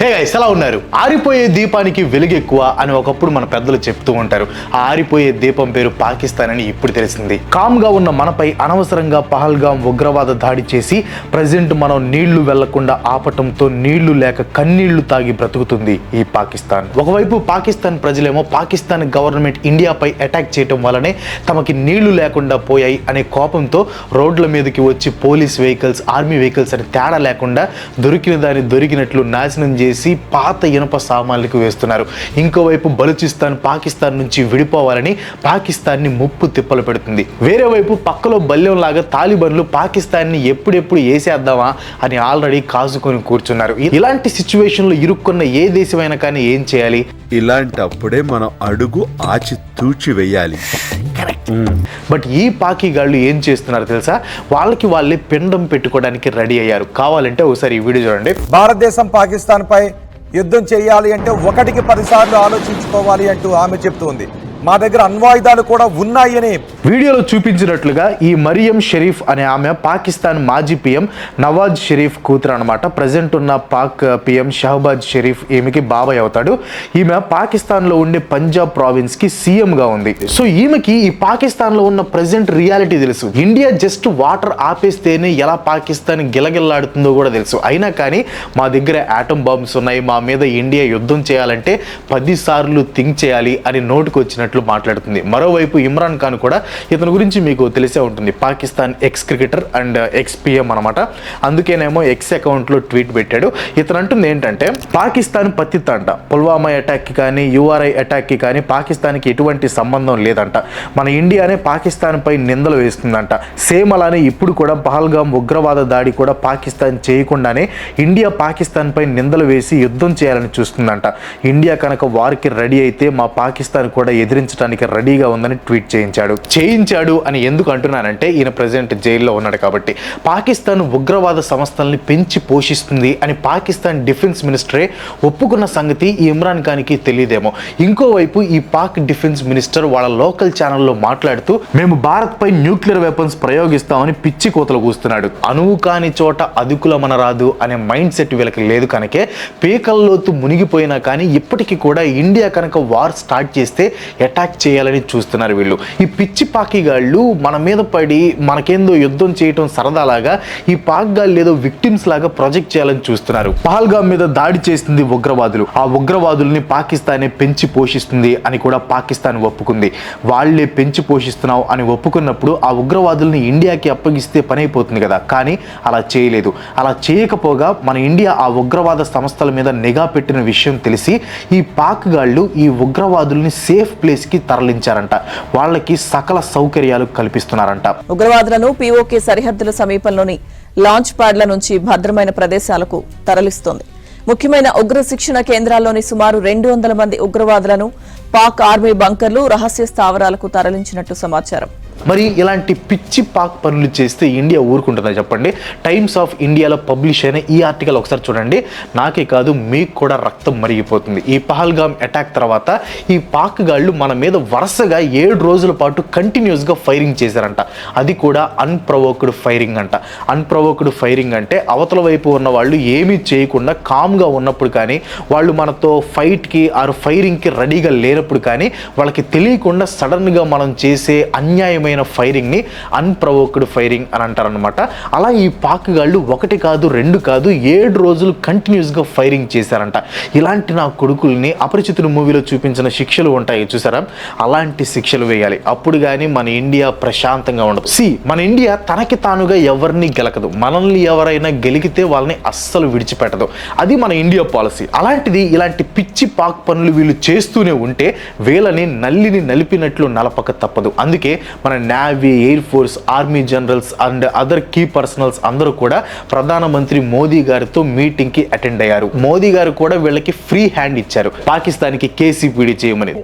Hey guys ఎలా ఉన్నారు? ఆరిపోయే దీపానికి వెలుగు ఎక్కువ అని ఒకప్పుడు మన పెద్దలు చెప్తూ ఉంటారు. ఆ ఆరిపోయే దీపం పేరు పాకిస్తాన్ అని ఇప్పుడు తెలిసింది. కామ్గా ఉన్న మనపై అనవసరంగా పహల్గాం ఉగ్రవాద దాడి చేసి ప్రజెంట్ మనం నీళ్ళు వెళ్ళకుండా ఆపటంతో నీళ్ళు లేక కన్నీళ్ళు తాగి బ్రతుకుతుంది ఈ పాకిస్తాన్. ఒకవైపు పాకిస్తాన్ ప్రజలేమో పాకిస్తాన్ గవర్నమెంట్ ఇండియాపై అటాక్ చేయటం వల్లనే తమకి నీళ్ళు లేకుండా పోయాయి అనే కోపంతో రోడ్ల మీదకి వచ్చి పోలీస్ వెహికల్స్ ఆర్మీ వెహికల్స్ అని తేడా లేకుండా దొరికిన దాన్ని దొరికినట్లు నాశనం చేసి పాత ఇనుప సామాన్లకు వేస్తున్నారు. ఇంకోవైపు బలూచిస్తాన్ పాకిస్తాన్ నుంచి విడిపోవాలని పాకిస్తాన్ని ముప్పు తిప్పలు పెడుతుంది. వేరే వైపు పక్కలో బల్యం లాగా తాలిబన్లు పాకిస్తాన్ని ఎప్పుడెప్పుడు వేసేద్దామా అని ఆల్రెడీ కాసుకొని కూర్చున్నారు. ఇలాంటి సిచ్యువేషన్లో ఇరుక్కున్న ఏ దేశమైనా కానీ ఏం చేయాలి? ఇలాంటప్పుడే మనం అడుగు ఆచి తూచి వెయ్యాలి బట్ ఈ పాకిగాళ్ళు ఏం చేస్తున్నారు తెలుసా? వాళ్ళకి వాళ్ళే పిండం పెట్టుకోవడానికి రెడీ అయ్యారు. కావాలంటే ఒకసారి ఈ వీడియో చూడండి. భారతదేశం పాకిస్తాన్ పై యుద్ధం చేయాలి అంటే ఒకటికి పదిసార్లు ఆలోచించుకోవాలి అంటూ ఆమె చెప్తోంది. మా దగ్గర అణ్వాయుధాలు కూడా ఉన్నాయని వీడియోలో చూపించినట్లుగా ఈ మరియం షరీఫ్ అనే ఆమె పాకిస్తాన్ మాజీ పిఎం నవాజ్ షరీఫ్ కూతురు అనమాట ప్రజెంట్ ఉన్న పాక్ పిఎం షహబాజ్ షరీఫ్ ఈమెకి బాబాయ్ అవుతాడు. ఈమె పాకిస్తాన్లో ఉండే పంజాబ్ ప్రావిన్స్కి సీఎంగా ఉంది. సో ఈమెకి ఈ పాకిస్తాన్లో ఉన్న ప్రజెంట్ రియాలిటీ తెలుసు. ఇండియా జస్ట్ వాటర్ ఆపేస్తేనే ఎలా పాకిస్తాన్ గిలగిల్లాడుతుందో కూడా తెలుసు. అయినా కానీ మా దగ్గర ఆటం బాంబ్స్ ఉన్నాయి. మా మీద ఇండియా యుద్ధం చేయాలంటే పది సార్లు థింక్ చేయాలి అని నోటుకు చేసినట్లు మాట్లాడుతుంది. మరోవైపు ఇమ్రాన్ ఖాన్ కూడా ఇతని గురించి మీకు తెలిసే ఉంటుంది. Pakistan ex cricketer and ex PM అనమాట అందుకేనేమో ఎక్స్ అకౌంట్లో ట్వీట్ పెట్టాడు. ఇతను అంటుంది ఏంటంటే పాకిస్తాన్ పత్తిత్తంట అంట పుల్వామా అటాక్కి కానీ యూఆర్ఐ అటాక్కి కానీ పాకిస్తాన్కి ఎటువంటి సంబంధం లేదంట. మన ఇండియానే పాకిస్తాన్ పై నిందలు వేస్తుందంట. సేమ్ అలానే ఇప్పుడు కూడా పహల్గాం ఉగ్రవాద దాడి కూడా పాకిస్తాన్ చేయకుండానే ఇండియా పాకిస్తాన్ పై నిందలు వేసి యుద్ధం చేయాలని చూస్తుందంట. ఇండియా కనుక వారికి రెడీ అయితే మా పాకిస్తాన్ కూడా ఎదిరించడానికి రెడీగా ఉందని ట్వీట్ చేయించాడు. చేయించాడు అని ఎందుకు అంటున్నానంటే ఈయన ప్రజెంట్ జైల్లో ఉన్నాడు కాబట్టి. పాకిస్తాన్ ఉగ్రవాద సంస్థల్ని పెంచి పోషిస్తుంది అని పాకిస్తాన్ డిఫెన్స్ మినిస్టరే ఒప్పుకున్న సంగతి ఈ ఇమ్రాన్ ఖాన్కి తెలియదేమో. ఇంకోవైపు ఈ పాక్ డిఫెన్స్ మినిస్టర్ వాళ్ళ లోకల్ ఛానల్లో మాట్లాడుతూ మేము భారత్పై న్యూక్లియర్ వెపన్స్ ప్రయోగిస్తామని పిచ్చి కోతలు కూస్తున్నాడు. అణువు కాని చోట అదుకులమన రాదు అనే మైండ్ సెట్ వీళ్ళకి లేదు కనుకే పీకల్లోతు మునిగిపోయినా కానీ ఇప్పటికీ కూడా ఇండియా కనుక వార్ స్టార్ట్ చేస్తే అటాక్ చేయాలని చూస్తున్నారు వీళ్ళు. ఈ పిచ్చి పాకిగాళ్ళు మన మీద పడి మనకేందో యుద్ధం చేయటం సరదాలాగా ఈ పాక్గాళ్ళు ఏదో విక్టిమ్స్ లాగా ప్రొజెక్ట్ చేయాలని చూస్తున్నారు. పహల్గా మీద దాడి చేస్తుంది ఉగ్రవాదులు. ఆ ఉగ్రవాదుల్ని పాకిస్తానే పెంచి పోషిస్తుంది అని కూడా పాకిస్తాన్ ఒప్పుకుంది. వాళ్ళే పెంచి పోషిస్తున్నావు అని ఒప్పుకున్నప్పుడు ఆ ఉగ్రవాదుల్ని ఇండియాకి అప్పగిస్తే పని అయిపోతుంది కదా. కానీ అలా చేయలేదు. అలా చేయకపోగా మన ఇండియా ఆ ఉగ్రవాద సంస్థల మీద నిఘా పెట్టిన విషయం తెలిసి ఈ పాక్ గాళ్ళు ఈ ఉగ్రవాదుల్ని సేఫ్ ప్లేస్ ప్లేస్కి తరలించారంట. వాళ్ళకి సకల సౌకర్యాలు కల్పిస్తున్నారంట. ఉగ్రవాదులను పీఓకే సరిహద్దుల సమీపంలోని లాంచ్ ప్యాడ్ల నుంచి భద్రమైన ప్రదేశాలకు తరలిస్తోంది. ముఖ్యమైన ఉగ్ర శిక్షణ కేంద్రాల్లోని సుమారు రెండు వందల మంది ఉగ్రవాదులను పాక్ ఆర్మీ బంకర్లు రహస్య స్థావరాలకు తరలించినట్టు సమాచారం. మరి ఇలాంటి పిచ్చి పాక్ పనులు చేస్తే ఇండియా ఊరుకుంటుందా చెప్పండి? టైమ్స్ ఆఫ్ ఇండియాలో పబ్లిష్ అయిన ఈ ఆర్టికల్ ఒకసారి చూడండి. నాకే కాదు మీకు కూడా రక్తం మరిగిపోతుంది. ఈ పహల్గామ్ అటాక్ తర్వాత ఈ పాక్ గాళ్ళు మన మీద వరుసగా ఏడు రోజుల పాటు కంటిన్యూస్గా ఫైరింగ్ చేశారంట. అది కూడా అన్ప్రవోక్డ్ ఫైరింగ్ అంట. అన్ప్రవోక్డ్ ఫైరింగ్ అంటే అవతల వైపు ఉన్న వాళ్ళు ఏమీ చేయకుండా కామ్గా ఉన్నప్పుడు కానీ వాళ్ళు మనతో ఫైట్కి ఆరు ఫైరింగ్కి రెడీగా లేనప్పుడు కానీ వాళ్ళకి తెలియకుండా సడన్గా మనం చేసే అన్యాయమైన ఫైరింగ్ని అన్ప్రవోక్డ్ ఫైరింగ్ అని అంటారనమాట అలా ఈ పాక్ గాళ్ళు ఒకటి కాదు రెండు కాదు ఏడు రోజులు కంటిన్యూస్గా ఫైరింగ్ చేశారంట. ఇలాంటి నా కొడుకుల్ని అపరిచితుల మూవీలో చూపించిన శిక్షలు ఉంటాయి చూసారా? అలాంటి శిక్షలు వేయాలి. అప్పుడు కానీ మన ఇండియా ప్రశాంతంగా ఉండదు. సి మన ఇండియా తనకి తానుగా ఎవరిని గెలకదు. మనల్ని ఎవరైనా గెలికితే వాళ్ళని అస్సలు విడిచిపెట్టదు. అది మన ఇండియా పాలసీ. అలాంటిది ఇలాంటి పిచ్చి పాక్ పనులు వీళ్ళు చేస్తూనే ఉంటే వీళ్ళని నల్లిని నలిపినట్లు నలపక తప్పదు. అందుకే మన navy air force army generals and other key personnels అందరూ కూడా ప్రధానమంత్రి మోదీ గారితో మీటింగ్కి అటెండ్ అయ్యారు. మోదీ గారు కూడా వీళ్ళకి ఫ్రీ హ్యాండ్ ఇచ్చారు. పాకిస్తాన్కి కేసీపీడీ చేయమని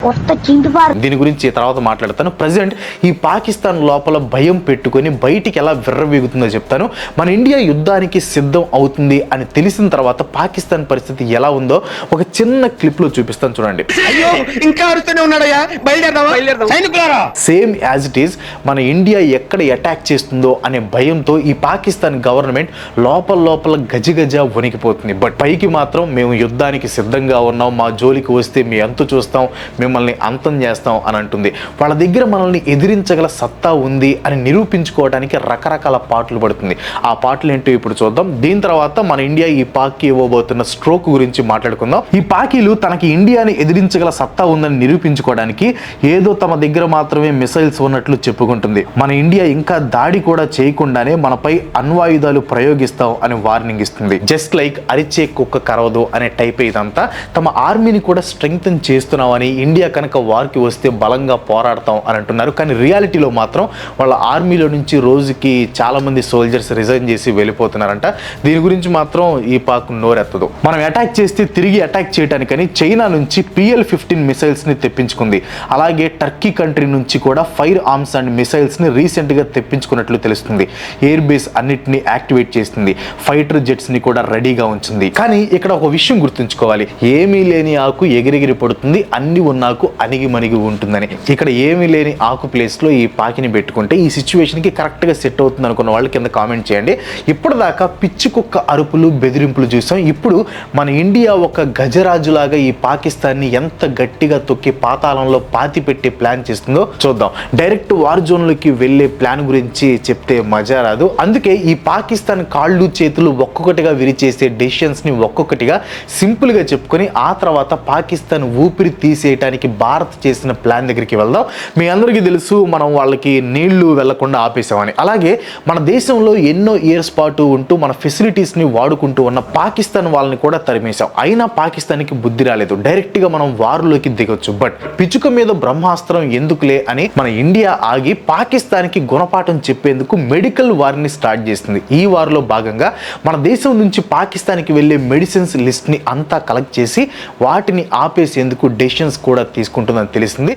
దీని గురించి తర్వాత మాట్లాడతాను. ప్రజెంట్ ఈ పాకిస్తాన్ లోపల భయం పెట్టుకొని బయటికి ఎలా విర్రవీగుతుందో చెప్తాను. మన ఇండియా యుద్ధానికి సిద్ధం అవుతుంది అని తెలిసిన తర్వాత పాకిస్తాన్ పరిస్థితి ఎలా ఉందో ఒక చిన్న క్లిప్లో చూపిస్తాను చూడండి. అయ్యో ఇంకా అరుస్తూనే ఉన్నాడయ్యా. బయలుదేరదామా? సైనికులారా? సేమ్ యాజ్ ఇట్ ఈస్ మన ఇండియా ఎక్కడ అటాక్ చేస్తుందో అనే భయంతో ఈ పాకిస్తాన్ గవర్నమెంట్ లోపల లోపల గజగజ వణికిపోతుంది. బట్ పైకి మాత్రం మేము యుద్ధానికి సిద్ధంగా ఉన్నాం. మా జోలికి వస్తే మీ అంతు చూస్తాం. మిమ్మల్ని అంతం చేస్తాం అని అంటుంది. వాళ్ళ దగ్గర మనల్ని ఎదిరించగల సత్తా ఉంది అని నిరూపించుకోవడానికి రకరకాల పాటలు పడుతుంది. ఆ పాటలు ఏంటో ఇప్పుడు చూద్దాం. దీని తర్వాత మన ఇండియా ఈ పాక్కి ఇవ్వబోతున్న స్ట్రోక్ గురించి మాట్లాడుకుందాం. ఈ పాకీలు తనకి ఇండియాని ఎదిరించగల సత్తా ఉందని నిరూపించుకోవడానికి ఏదో తమ దగ్గర మాత్రమే మిసైల్స్ ఉన్నట్లు చెప్పుకుంటుంది. మన ఇండియా ఇంకా దాడి కూడా చేయకుండానే మనపై అణ్వాయుధాలు ప్రయోగిస్తాం అని వార్నింగ్ ఇస్తుంది. జస్ట్ లైక్ అరిచే కుక్క కరవదు అనే టైప్ ఇదంతా. తమ ఆర్మీని కూడా స్ట్రెంగ్తన్ చేస్తున్నామని ఇండియా కనుక వార్కి వస్తే బలంగా పోరాడతాం అని అంటున్నారు. కానీ రియాలిటీలో మాత్రం వాళ్ళ ఆర్మీలో నుంచి రోజుకి చాలా మంది సోల్జర్స్ రిజైన్ చేసి వెళ్ళిపోతున్నారంట. దీని గురించి మాత్రం ఈ పాక్ నోరెత్తదు. మనం అటాక్ చేస్తే తిరిగి అటాక్ చేయడానికని చైనా నుంచి పిఎల్ ఫిఫ్టీన్ మిసైల్స్ని తెప్పించుకుంది. అలాగే టర్కీ కంట్రీ నుంచి కూడా ఫైర్ ఆర్మ్స్ అండ్ మిసైల్స్ని రీసెంట్గా తెప్పించుకున్నట్లు తెలుస్తుంది. ఎయిర్ బేస్ అన్నిటిని యాక్టివేట్ చేస్తుంది ఫైటర్ జెట్స్ని కూడా రెడీగా ఉంచింది. కానీ ఇక్కడ ఒక విషయం గుర్తుంచుకోవాలి. ఏమీ లేని ఆకు ఎగిరెగిరి పడుతుంది. అన్ని ఉన్నాకు అణిగి మణిగి ఉంటుందని. ఇక్కడ ఏమీ లేని ఆకు ప్లేస్లో ఈ పాకిని పెట్టుకుంటే ఈ సిచ్యువేషన్కి కి కరెక్ట్గా సెట్ అవుతుంది అనుకున్న వాళ్ళు కింద కామెంట్ చేయండి. ఇప్పటిదాకా పిచ్చి కుక్క అరుపులు బెదిరింపులు చూసాం. ఇప్పుడు మన ఇండియా ఒక గజరాజులాగా ఈ పాకిస్తాన్ని ఎంత గట్టిగా తొక్కి పాతాళంలో పాతి పెట్టే ప్లాన్ చేస్తుందో చూద్దాం. డైరెక్ట్ వార్ జోన్లోకి వెళ్ళే ప్లాన్ గురించి చెప్తే మజా రాదు. అందుకే ఈ పాకిస్తాన్ కాళ్ళు చేతులు ఒక్కొక్కటిగా విరిచేసే డెసిషన్స్ని ఒక్కొక్కటిగా సింపుల్గా చెప్పుకొని ఆ తర్వాత పాకిస్తాన్ ఊపిరి తీసేయటానికి భారత్ చేసిన ప్లాన్ దగ్గరికి వెళ్దాం. మీ అందరికీ తెలుసు మనం వాళ్ళకి నీళ్ళు వెళ్ళకుండా ఆపేసామని అలాగే మన దేశంలో ఎన్నో ఇయర్స్ పాటు ఉంటూ మన ఫెసిలిటీస్ని వాడుకుంటూ ఉన్న పాకిస్తాన్ వాళ్ళని కూడా తరిమేశాం. అయినా పాకిస్తాన్కి బుద్ధి రాలేదు. డైరెక్ట్గా మనం వారులోకి దిగొచ్చు. బట్ పిచ్చుక మీద బ్రహ్మాస్త్రం ఎందుకులే అని మన ఇండియా ఆగి పాకిస్తాన్కి గుణపాఠం చెప్పేందుకు మెడికల్ వార్ని స్టార్ట్ చేసింది. ఈ వారిలో భాగంగా మన దేశం నుంచి పాకిస్తాన్కి వెళ్ళే మెడిసిన్స్ లిస్ట్ని అంతా కలెక్ట్ చేసి వాటిని ఆపేసేందుకు డెసిషన్స్ కూడా తీసుకుంటుందని తెలిసింది.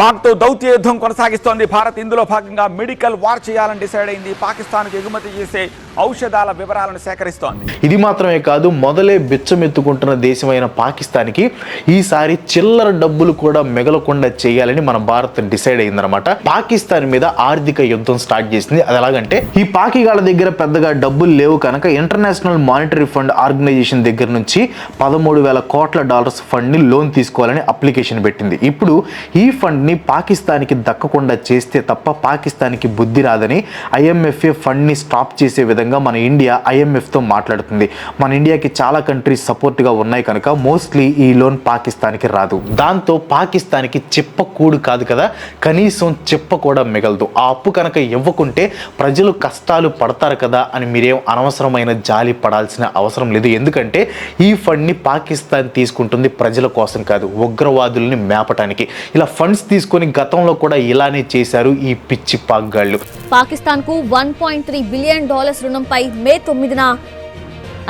పాక్తో దౌత్య యుద్ధం కొనసాగిస్తోంది. భారత్ ఇందులో భాగంగా మెడికల్ వార్ చేయాలని డిసైడ్ అయింది. పాకిస్తాన్కు ఎగుమతి చేసే ఔషధాల వివరాలను సేకరిస్తోంది. ఇది మాత్రమే కాదు మొదలే బిచ్చమెత్తుకుంటున్న దేశమైన పాకిస్తాన్కి ఈసారి చిల్లర డబ్బులు కూడా మిగలకుండా చేయాలని మన భారత్ డిసైడ్ అయిందనమాట పాకిస్తాన్ మీద ఆర్థిక యుద్ధం స్టార్ట్ చేసింది. అది ఎలాగంటే ఈ పాకిగాళ్ళ దగ్గర పెద్దగా డబ్బులు లేవు కనుక ఇంటర్నేషనల్ మానిటరీ ఫండ్ ఆర్గనైజేషన్ దగ్గర నుంచి పదమూడు వేల కోట్ల డాలర్స్ ఫండ్ని లోన్ తీసుకోవాలని అప్లికేషన్ పెట్టింది. ఇప్పుడు ఈ ఫండ్ ఫండ్ని పాకిస్తాన్కి దక్కకుండా చేస్తే తప్ప పాకిస్తాన్కి బుద్ధి రాదని ఐఎంఎఫ్ఏ ఫండ్ని స్టాప్ చేసే విధంగా మన ఇండియా ఐఎంఎఫ్తో మాట్లాడుతుంది. మన ఇండియాకి చాలా కంట్రీస్ సపోర్ట్గా ఉన్నాయి కనుక మోస్ట్లీ ఈ లోన్ పాకిస్తాన్కి రాదు. దాంతో పాకిస్తాన్కి చెప్పకూడు కాదు కదా కనీసం చెప్ప కూడా మిగలదు. ఆ అప్పు కనుక ఇవ్వకుంటే ప్రజలు కష్టాలు పడతారు కదా అని మీరేం అనవసరమైన జాలి పడాల్సిన అవసరం లేదు. ఎందుకంటే ఈ ఫండ్ని పాకిస్తాన్ తీసుకుంటుంది ప్రజల కోసం కాదు ఉగ్రవాదుల్ని మేపటానికి. ఇలా ఫండ్స్ తీసుకొని గతంలో కూడా ఇలానే చేశారు ఈ పిచ్చి పాగ్గాళ్ళు పాకిస్తాన్కు one point three billion dollars రుణంపై మే తొమ్మిదిన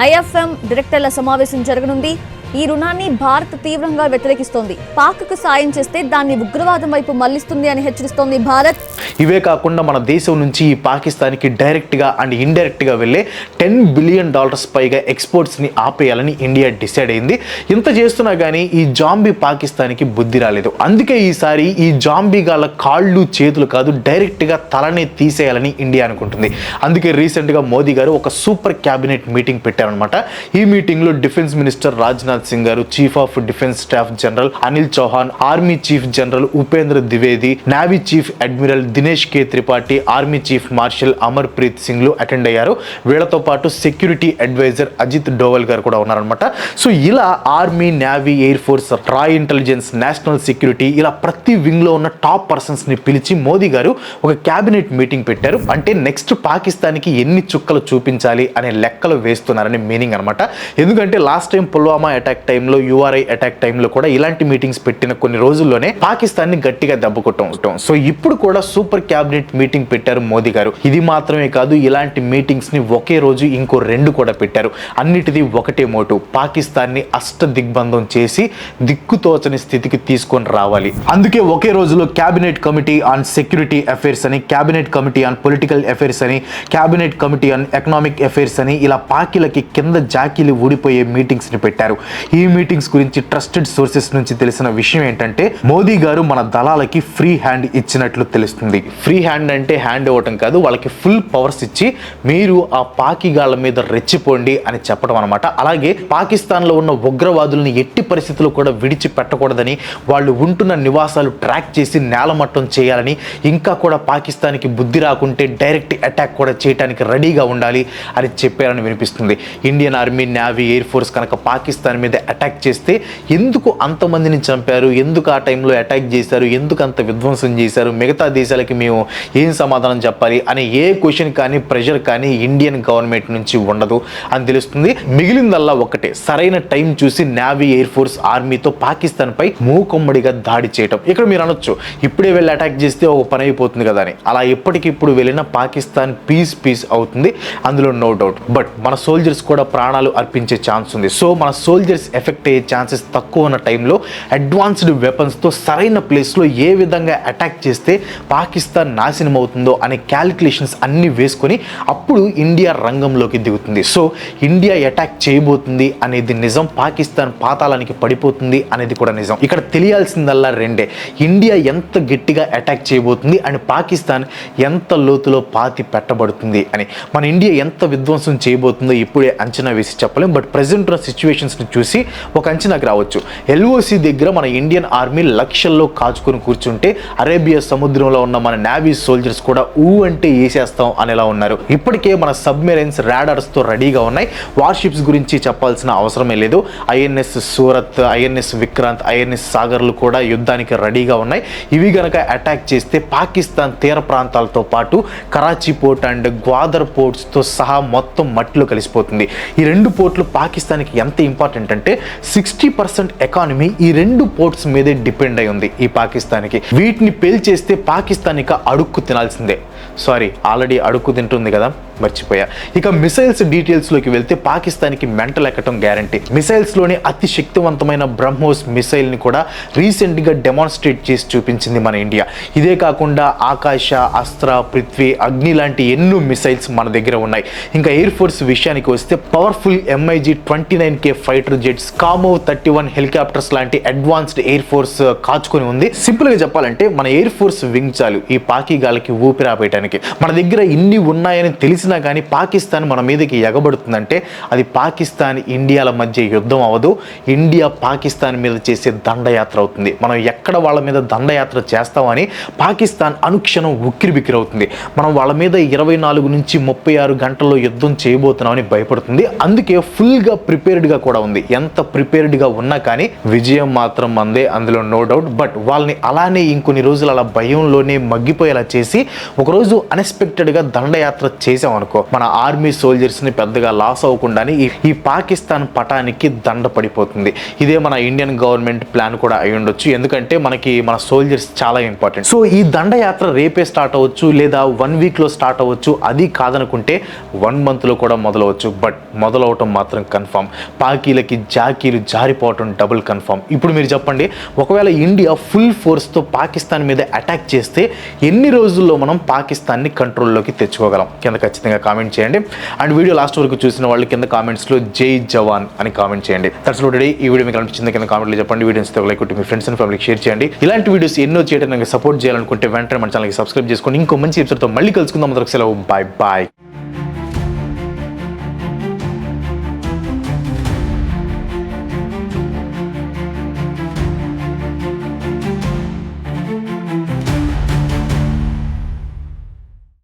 ఐఎఫ్ఎం డైరెక్టర్ల సమావేశం జరగనుంది. ఈ రుణాన్ని భారత్ తీవ్రంగా వ్యతిరేకిస్తోంది. పాక్కు సాయం చేస్తే దాన్ని ఉగ్రవాదం వైపు మళ్ళిస్తుంది అని హెచ్చరిస్తోంది భారత్. ఇవే కాకుండా మన దేశం నుంచి ఈ పాకిస్తాన్కి డైరెక్ట్గా అండ్ ఇండైరెక్ట్గా వెళ్ళే టెన్ బిలియన్ డాలర్స్ పైగా ఎక్స్పోర్ట్స్ని ఆపేయాలని ఇండియా డిసైడ్ అయింది. ఇంత చేస్తున్నా కానీ ఈ జాంబీ పాకిస్తాన్కి బుద్ధి రాలేదు. అందుకే ఈసారి ఈ జాంబీ గాల కాళ్ళు చేతులు కాదు డైరెక్ట్గా తలనే తీసేయాలని ఇండియా అనుకుంటుంది. అందుకే రీసెంట్గా మోదీ గారు ఒక సూపర్ క్యాబినెట్ మీటింగ్ పెట్టారనమాట ఈ మీటింగ్లో డిఫెన్స్ మినిస్టర్ రాజ్నాథ్ సింగ్ గారు chief of defence staff general Anil Chauhan army chief general Upendra Dwivedi navy chief admiral Dinesh K Tripathi army chief marshal Amar Preet సింగ్లు attend అయ్యారు. వీళ్ళతో పాటు సెక్యూరిటీ అడ్వైజర్ అజిత్ డోవల్ గారు కూడా ఉన్నారనమాట సో ఇలా ఆర్మీ నావీ ఎయిర్ ఫోర్స్ రా intelligence national security ఇలా ప్రతి వింగ్లో ఉన్న టాప్ పర్సన్స్ని పిలిచి మోదీ గారు ఒక క్యాబినెట్ మీటింగ్ పెట్టారు. అంటే నెక్స్ట్ పాకిస్తాన్కి ఎన్ని చుక్కలు చూపించాలి అనే లెక్కలు వేస్తున్నారని మీనింగ్ అనమాట ఎందుకంటే లాస్ట్ టైం పుల్వామా అటాక్ టైంలో యూఆర్ఐ అటాక్ టైంలో కూడా ఇలాంటి మీటింగ్స్ పెట్టిన కొన్ని రోజుల్లోనే పాకిస్తాన్ని గట్టిగా దెబ్బకొట్టడం. సో ఇప్పుడు కూడా సూపర్ క్యాబినెట్ మీటింగ్ పెట్టారు మోదీ గారు. ఇది మాత్రమే కాదు ఇలాంటి మీటింగ్స్ని ఒకే రోజు ఇంకో రెండు కూడా పెట్టారు. అన్నిటిది ఒకటే మోటు. పాకిస్తాన్ని అష్ట దిగ్బంధం చేసి దిక్కుతోచని స్థితికి తీసుకొని రావాలి. అందుకే ఒకే రోజులో cabinet committee on security affairs అని cabinet committee on political affairs అని cabinet committee on economic affairs అని ఇలా పాకిలకి కింద జాకీలు ఊడిపోయే మీటింగ్స్ని పెట్టారు. ఈ మీటింగ్స్ గురించి ట్రస్టెడ్ సోర్సెస్ నుంచి తెలిసిన విషయం ఏంటంటే మోదీ గారు మన దళాలకి ఫ్రీ హ్యాండ్ ఇచ్చినట్లు తెలుస్తుంది. ఫ్రీ హ్యాండ్ అంటే హ్యాండ్ ఇవ్వటం కాదు వాళ్ళకి ఫుల్ పవర్స్ ఇచ్చి మీరు ఆ పాకిగాళ్ళ మీద రెచ్చిపోండి అని చెప్పడం అనమాట అలాగే పాకిస్తాన్లో ఉన్న ఉగ్రవాదుల్ని ఎట్టి పరిస్థితుల్లో కూడా విడిచిపెట్టకూడదని వాళ్ళు ఉంటున్న నివాసాలు ట్రాక్ చేసి నేలమట్టం చేయాలని ఇంకా కూడా పాకిస్తాన్కి బుద్ధి రాకుంటే డైరెక్ట్ అటాక్ కూడా చేయడానికి రెడీగా ఉండాలి అని చెప్పారని వినిపిస్తుంది. Indian army navy air force కనుక పాకిస్తాన్ మీద అటాక్ చేస్తే ఎందుకు అంతమందిని చంపారు? ఎందుకు ఆ టైంలో అటాక్ చేశారు? ఎందుకు అంత విధ్వంసం చేశారు? మిగతా దేశాలకి మేము ఏం సమాధానం చెప్పాలి అనే ఏ క్వశ్చన్ కానీ ప్రెషర్ కానీ ఇండియన్ గవర్నమెంట్ నుంచి ఉండదు అని తెలుస్తుంది. మిగిలిందల్లా ఒకటే సరైన టైం చూసి నేవీ ఎయిర్ ఫోర్స్ ఆర్మీతో పాకిస్తాన్ పై మూకొమ్మడిగా దాడి చేయటం. ఇక్కడ మీరు అనొచ్చు ఇప్పుడే వెళ్ళి అటాక్ చేస్తే ఒక పని అయిపోతుంది కదా అని. అలా ఇప్పటికిప్పుడు వెళ్ళిన పాకిస్తాన్ పీస్ పీస్ అవుతుంది. అందులో నో డౌట్. బట్ మన సోల్జర్స్ కూడా ప్రాణాలు అర్పించే ఛాన్స్ ఉంది. సో మన సోల్జర్స్ ఎఫెక్ట్ అయ్యే ఛాన్సెస్ తక్కువ ఉన్న టైంలో అడ్వాన్స్డ్ వెపన్స్తో సరైన ప్లేస్లో ఏ విధంగా అటాక్ చేస్తే పాకిస్తాన్ నాశనం అవుతుందో అనే క్యాలిక్యులేషన్స్ అన్ని వేసుకొని అప్పుడు ఇండియా రంగంలోకి దిగుతుంది. సో ఇండియా అటాక్ చేయబోతుంది అనేది నిజం పాకిస్తాన్ పాతాళానికి పడిపోతుంది అనేది కూడా నిజం. ఇక్కడ తెలియాల్సిందల్లా రెండే. ఇండియా ఎంత గట్టిగా అటాక్ చేయబోతుంది అండ్ పాకిస్తాన్ ఎంత లోతులో పాతి పెట్టబడుతుంది అని. మన ఇండియా ఎంత విధ్వంసం చేయబోతుందో ఇప్పుడే అంచనా వేసి చెప్పలేం బట్ ప్రజెంట్ ఉన్న సిచ్యువేషన్స్ని చూసి ఒక అంచనాకు రావచ్చు. ఎల్ఓసి దగ్గర మన ఇండియన్ ఆర్మీ లక్షల్లో కాచుకొని కూర్చుంటే అరేబియా సముద్రంలో ఉన్న మన నేవీ సోల్జర్స్ కూడా ఊ అంటే వేసేస్తాం అనేలా ఉన్నారు. ఇప్పటికే మన సబ్మెరైన్స్ ర్యాడర్స్తో రెడీగా ఉన్నాయి. వార్షిప్స్ గురించి చెప్పాల్సిన అవసరమే లేదు. INS Surat INS Vikrant INS సాగర్లు కూడా యుద్ధానికి రెడీగా ఉన్నాయి. ఇవి గనక అటాక్ చేస్తే పాకిస్తాన్ తీర ప్రాంతాలతో పాటు కరాచీ పోర్ట్ అండ్ గ్వాదర్ పోర్ట్స్తో సహా మొత్తం మట్టిలో కలిసిపోతుంది. ఈ రెండు పోర్ట్లు పాకిస్తాన్కి ఎంత ఇంపార్టెంట్ అంటే సిక్స్టీ పర్సెంట్ ఎకానమీ ఈ రెండు పోర్ట్స్ మీదే డిపెండ్ అయి ఉంది ఈ పాకిస్తాన్కి. వీటిని పేల్చేస్తే పాకిస్తాన్ ఇక అడుక్కు తినాల్సిందే. సారీ ఆల్రెడీ అడుక్కు తింటుంది కదా. మర్చిపోయా. ఇక మిసైల్స్ డీటెయిల్స్లోకి వెళ్తే పాకిస్తాన్కి మెంటల్ ఎక్కటం గ్యారంటీ. మిసైల్స్లోని అతి శక్తివంతమైన బ్రహ్మోస్ మిసైల్ని కూడా రీసెంట్గా డెమాన్స్ట్రేట్ చేసి చూపించింది మన ఇండియా. ఇదే కాకుండా ఆకాశ అస్త్ర పృథ్వీ అగ్ని లాంటి ఎన్నో మిసైల్స్ మన దగ్గర ఉన్నాయి. ఇంకా ఎయిర్ ఫోర్స్ విషయానికి వస్తే powerful MiG twenty nine K fighter jets Kamov thirty one helicopters లాంటి అడ్వాన్స్డ్ ఎయిర్ ఫోర్స్ uh, కాచుకొని ఉంది. సింపుల్గా చెప్పాలంటే మన ఎయిర్ ఫోర్స్ వింగ్ చాలు ఈ పాకీ గాలకి ఊపిరాపేయడానికి మన దగ్గర ఇన్ని ఉన్నాయని తెలిసిన కానీ పాకిస్తాన్ మన మీదకి ఎగబడుతుందంటే అది పాకిస్తాన్ ఇండియాల మధ్య యుద్ధం అవ్వదు. ఇండియా పాకిస్తాన్ మీద చేసే దండయాత్ర అవుతుంది. మనం ఎక్కడ వాళ్ళ మీద దండయాత్ర చేస్తామని పాకిస్తాన్ అనుక్షణం ఉక్కిరి బిక్కిరవుతుంది మనం వాళ్ళ మీద ఇరవై నాలుగు నుంచి ముప్పై ఆరు గంటల్లో యుద్ధం చేయబోతున్నామని భయపడుతుంది. అందుకే ఫుల్గా ప్రిపేర్డ్గా కూడా ఉంది. ఎంత ప్రిపేర్డ్గా ఉన్నా కానీ విజయం మాత్రం మందే అందులో నో డౌట్. బట్ వాళ్ళని అలానే ఇంకొన్ని రోజులు అలా భయంలోనే మగ్గిపోయేలా చేసి ఒకరోజు అన్ఎక్స్పెక్టెడ్గా దండయాత్ర చేసాం అనుకో మన ఆర్మీ సోల్జర్స్ని పెద్దగా లాస్ అవ్వకుండానే ఈ- పాకిస్తాన్ పటానికి దండ పడిపోతుంది. ఇదే మన ఇండియన్ గవర్నమెంట్ ప్లాన్ కూడా అయి ఉండొచ్చు. ఎందుకంటే మనకి మన సోల్జర్స్ చాలా ఇంపార్టెంట్. సో ఈ దండయాత్ర రేపే స్టార్ట్ అవ్వచ్చు లేదా వన్ వీక్లో స్టార్ట్ అవ్వచ్చు అది కాదనుకుంటే వన్ మంత్లో కూడా మొదలవచ్చు. బట్ మొదలవటం మాత్రం కన్ఫామ్. పాకీలకి జాకీలు జారిపోవటం డబుల్ కన్ఫామ్. ఇప్పుడు మీరు చెప్పండి ఒకవేళ ఇండియా ఫుల్ ఫోర్స్తో పాకిస్తాన్ మీద అటాక్ చేస్తే ఎన్ని రోజుల్లో మనం పాకిస్తాన్ని కంట్రోల్లోకి తెచ్చుకోగలం? కింద ఖచ్చితంగా కామెంట్ చేయండి. అండ్ వీడియో లాస్ట్ వరకు చూసిన వాళ్ళు కింద కామెంట్స్లో జై జవాన్ అని కామెంట్ చేయండి. దట్స్ టుడే ఈ వీడియో మీకు అనిపించింది కింద కామెంట్లో చెప్పండి. వీడియోస్ లైక్ మీ ఫ్రెండ్స్ అండ్ ఫ్యామిలీకి షేర్ చేయండి. ఇలాంటి వీడియోస్ ఎన్నో చేయడానికి సపోర్ట్ చేయాలనుకుంటే వెంటనే మన ఛానల్కి సబ్స్క్రైబ్ చేసుకోండి ఇంకో మంచి ఎపిసోడ్తో మళ్ళీ కలుసుకుందాం. అందరికి సెలవు. Bye bye